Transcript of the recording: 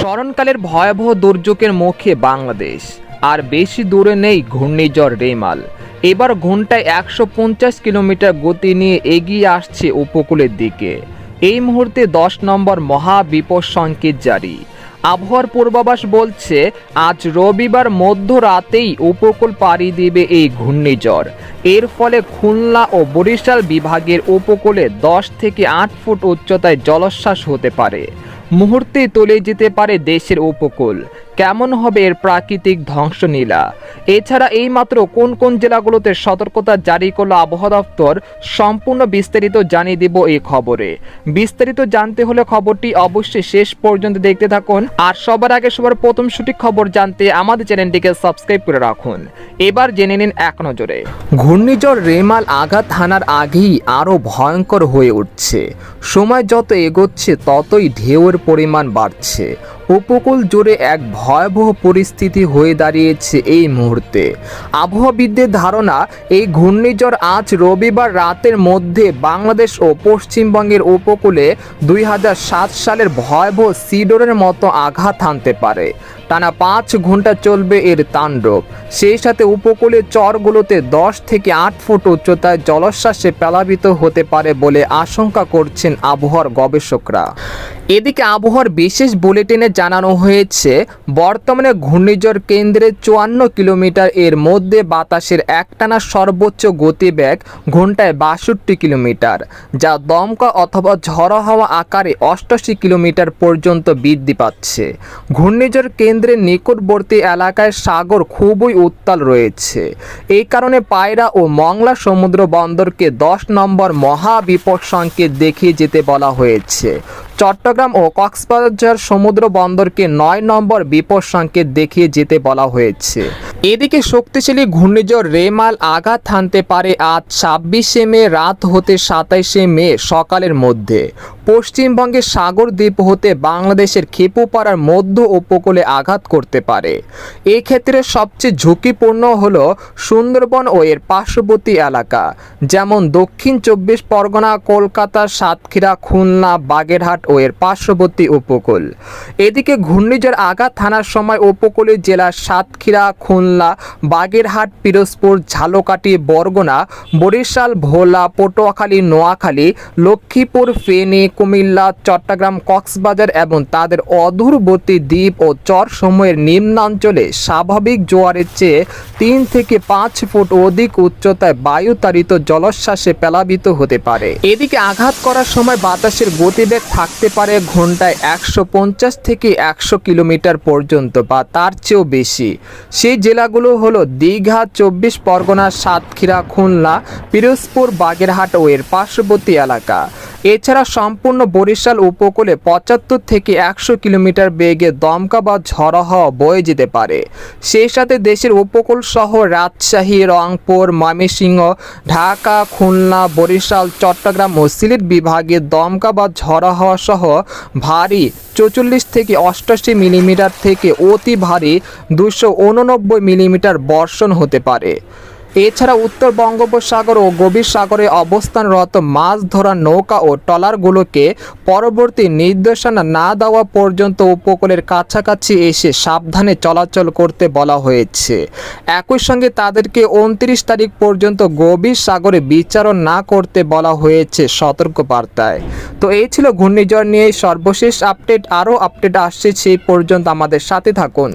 স্মরণকালের ভয়াবহ দুর্যোগের মুখে বাংলাদেশ। আর বেশি দূরে নেই ঘূর্ণিঝড় রেমাল। এবার ঘন্টায় একশো পঞ্চাশ কিলোমিটার গতি নিয়ে এগিয়ে আসছে উপকূলের দিকে। এই মুহূর্তে দশ নম্বর মহা বিপদ সংকেত জারি। আবহাওয়ার পূর্বাভাস বলছে, আজ রবিবার মধ্যরাতেই উপকূল পাড়ি দিবে এই ঘূর্ণিঝড়। এর ফলে খুলনা ও বরিশাল বিভাগের উপকূলে দশ থেকে আট ফুট উচ্চতায় জলোচ্ছ্বাস হতে পারে। মুহূর্তে তলে যেতে পারে দেশের উপকূল। কেমন হবে এর প্রাকৃতিক ধ্বংসলীলা? এছাড়া এইমাত্র কোন কোন জেলাগুলোতে সতর্কতা জারি করল আবহাওয়া দপ্তর সম্পূর্ণ বিস্তারিত জানিয়ে দিব এই খবরে। বিস্তারিত জানতে হলে খবরটি অবশ্যই শেষ পর্যন্ত দেখতে থাকুন। আর সবার আগে সবার প্রথম সঠিক খবর জানতে আমাদের চ্যানেলটিকে সাবস্ক্রাইব করে রাখুন। এবার জেনে নিন এক নজরে। ঘূর্ণিঝড় রেমাল আঘাত হানার আগেই আরও ভয়ঙ্কর হয়ে উঠছে। সময় যত এগোচ্ছে ততই ঢেউয়ের পরিমাণ বাড়ছে। উপকূল জুড়ে এক ভয়াবহ পরিস্থিতি হয়ে দাঁড়িয়েছে এই মুহূর্তে। আবহাওয়াবিদদের ধারণা, এই ঘূর্ণিঝড় আজ রবিবার রাতের মধ্যে বাংলাদেশ ও পশ্চিমবঙ্গের উপকূলে দুই হাজার সাত সালের ভয়াবহ সিডোরের মতো আঘাত হানতে পারে। টানা পাঁচ ঘণ্টা চলবে এর তাণ্ডব। সেই সাথে উপকূলের চরগুলোতে দশ থেকে আট ফুট উচ্চতায় জলোচ্ছ্বাসে প্লাবিত হতে পারে বলে আশঙ্কা করছেন আবহাওয়ার গবেষকরা। এদিকে আবহাওয়ার বিশেষ বুলেটিনে জানানো হয়েছে, বর্তমানে ঘূর্ণিঝড় কেন্দ্রে চুয়ান্ন কিলোমিটার এর মধ্যে বাতাসের একটানা সর্বোচ্চ গতিবেগ ঘন্টায় বাষট্টি কিলোমিটার, যা দমকা অথবা ঝড়ো হওয়া আকারে অষ্টাশি কিলোমিটার পর্যন্ত বৃদ্ধি পাচ্ছে। ঘূর্ণিঝড় কেন্দ্রের নিকটবর্তী এলাকায় সাগর খুবই উত্তাল রয়েছে। এই কারণে পায়রা ও মংলা সমুদ্র বন্দরকে দশ নম্বর মহা বিপদ সংকেত দেখিয়ে যেতে বলা হয়েছে। চট্টগ্রাম ও কক্সবাজার সমুদ্র বন্দরকে নয় নম্বর বিপদ সংকেত দেখিয়ে যেতে বলা হয়েছে। এদিকে শক্তিশালী ঘূর্ণিঝড় রেমাল আঘাত হানতে পারে আজ ছাব্বিশে মে, রাত হতে সাতাইশে মে সকালের মধ্যে। পশ্চিমবঙ্গের সাগর দ্বীপ হতে বাংলাদেশের খেপুপাড়ার মধ্য উপকূলে আঘাত করতে পারে। এই ক্ষেত্রে সবচেয়ে ঝুঁকিপূর্ণ হল সুন্দরবন ও এর পার্শ্ববর্তী এলাকা, যেমন দক্ষিণ চব্বিশ পরগনা, কলকাতা, সাতক্ষীরা, খুলনা, বাগেরহাট ও এর পার্শ্ববর্তী উপকূল। এদিকে ঘূর্ণিঝড় আঘাত হানার সময় উপকূলীয় জেলা সাতক্ষীরা, খুলনা, বাগেরহাট, পিরোজপুর, ঝালকাঠি, বরগুনা, বরিশাল, ভোলা, পটুয়াখালী, নোয়াখালী, লক্ষ্মীপুর, ফেনী কুমিল্লা, চট্টগ্রাম, কক্সবাজার এবং তাদের অদূরবর্তী দ্বীপ ও চর সময়ের নিম্নাঞ্চলে স্বাভাবিক জোয়ারের চেয়ে তিন থেকে পাঁচ ফুট অধিক উচ্চতায় বায়ুতাড়িত জলোচ্ছ্বাসে প্লাবিত হতে পারে। এদিকে আঘাত করার সময় বাতাসের গতিবেগ থাকতে পারে ঘন্টায় একশো পঞ্চাশ থেকে একশো কিলোমিটার পর্যন্ত বা তার চেয়েও বেশি। সেই জেলাগুলো হলো দীঘা, চব্বিশ পরগনা, সাতক্ষীরা, খুলনা, পিরোজপুর, বাগেরহাট ও এর পার্শ্ববর্তী এলাকা। এছাড়া সম্পূর্ণ বরিশাল উপকূলে পঁচাত্তর থেকে একশো কিলোমিটার বেগে দমকা বা ঝড়ো হাওয়া বয়ে যেতে পারে। সেই সাথে দেশের উপকূল সহ রাজশাহী, রংপুর, ময়মনসিংহ, ঢাকা, খুলনা, বরিশাল, চট্টগ্রাম ও সিলেট বিভাগে দমকা বা ঝড়ো হাওয়া সহ ভারী চৌচল্লিশ থেকে অষ্টাশি মিলিমিটার থেকে অতি ভারী দুশো উননব্বই মিলিমিটার বর্ষণ হতে পারে। এছাড়া উত্তর বঙ্গোপসাগর ও গভীর সাগরে অবস্থানরত মাছ ধরা নৌকা ও ট্রলারগুলোকে পরবর্তী নির্দেশনা না দেওয়া পর্যন্ত উপকূলের কাছাকাছি এসে সাবধানে চলাচল করতে বলা হয়েছে। একই সঙ্গে তাদেরকে উনত্রিশ তারিখ পর্যন্ত গভীর সাগরে বিচারণ না করতে বলা হয়েছে সতর্ক বার্তায় তো এই ছিল ঘূর্ণিঝড় নিয়ে সর্বশেষ আপডেট, আরও আপডেট আসছে সেই পর্যন্ত আমাদের সাথে থাকুন।